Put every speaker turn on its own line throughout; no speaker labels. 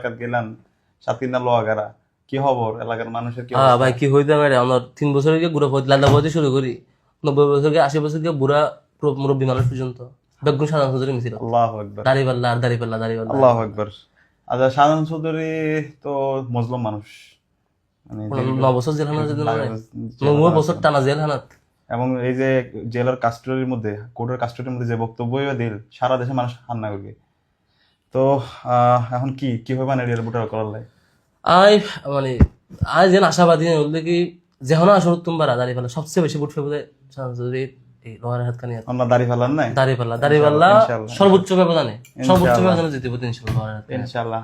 এলাকাত লোয়াগারা কি খবর? এলাকার মানুষের কি
হ্যাঁ ভাই কি হইতে পারে? আমরা তিন বছর গিয়ে শুরু করি। নব্বই বছর গিয়ে আশি বছর গিয়ে বুড়া মুরব্বী মানুষ পর্যন্ত। বেগুন সাধারণ চৌধুরী মিছিল।
আল্লাহ আকবর।
দাড়ি পাল্লা আর
আল্লাহ আকবর। আচ্ছা শাহজাহান চৌধুরী তো মুসলিম মানুষ। মানে
বছর বছর টানা
এবং এই যে জেলার কাস্টডির মধ্যে কোর্টের কাস্টডির মধ্যে যে বক্তব্য দিল সারা দেশে মানুষ হান্না করবে তো এখন কি কি হবে মানে এর বুটার করার লাই?
আই মানে আই যেন আশাবাদী বলতে কি যেহনা আসর তুমবার দাড়ি পাল্লা সবচেয়ে বেশি বুট ফেলে এই লোহার হাত কানি
আমরা দাড়ি ফেলার নাই?
দাড়ি দাড়ি সর্বোচ্চ ব্যবধানে সর্বোচ্চ ব্যবধানে
ইনশাআল্লাহ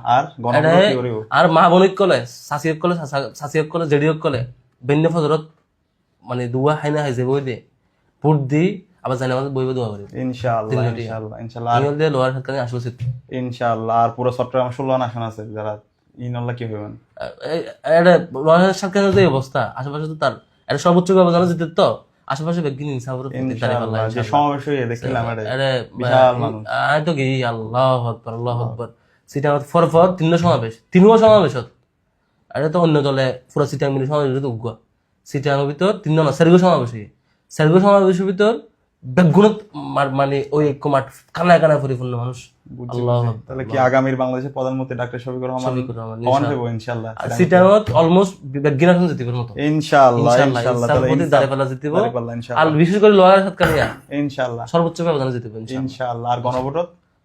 আর
মা বনিক কলে সাসিয়ক কলে সাসিয়ক কলে জেডিয়ক কলে বেন্য ফজরত মানে দুয়া হাইনা হাইছে বই দে ভোট দি আবার জানে আমাদের বইবে দোয়া করি
ইনশাআল্লাহ ইনশাআল্লাহ ইনশাআল্লাহ।
আমি দিয়ে লোহার হাত কানি আসলে
ইনশাআল্লাহ আর পুরো ষোলো আসন আছে যারা ইনআল্লাহ কি
এটা লোহার হাত কানি যে অবস্থা আশেপাশে তো তার এটা সর্বোচ্চ ব্যবধানে জিতে তো আশেপাশে বেগিন ইনসাফের
যে সমাবেশ হয়ে দেখলাম এটা বিশাল মানুষ।
তো আল্লাহ আকবর আল্লাহ আকবর। সিটা ফর ফর তিনটা সমাবেশ তিনও সমাবেশত। আরে তো অন্য দলে পুরো সিটাং মিলে সমাবেশ উগুয়া সিটাংয়ের ভিতর তিন না সেরগো সমাবেশ সেরগো সমাবেশের ভিতর বেগুনত মানে ওই এক মাঠ কানায় কানায় পরিপূর্ণ মানুষ।
তাহলে কি আগামীর বাংলাদেশের প্রধানমন্ত্রী ডাক্তার শফিকুর রহমান কমান হইব ইনশাআল্লাহ
সিটাংত অলমোস্ট বেগিন এখন জিতিবার মতো।
ইনশাআল্লাহ
ইনশাআল্লাহ
ইনশাআল্লাহ
ইনশাআল্লাহ
তাহলে
দাঁড়িয়ে পাল্লা জিতিব। আর বিশেষ করে লয়ার সাথে কানিয়া।
ইনশাআল্লাহ
সর্বোচ্চ ব্যবধানে জিতিব ইনশাআল্লাহ
ইনশাআল্লাহ আর গণভোট?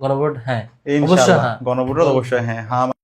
গণভোট হ্যাঁ। অবশ্যই হ্যাঁ।
গণভোট অবশ্যই হ্যাঁ। হ্যাঁ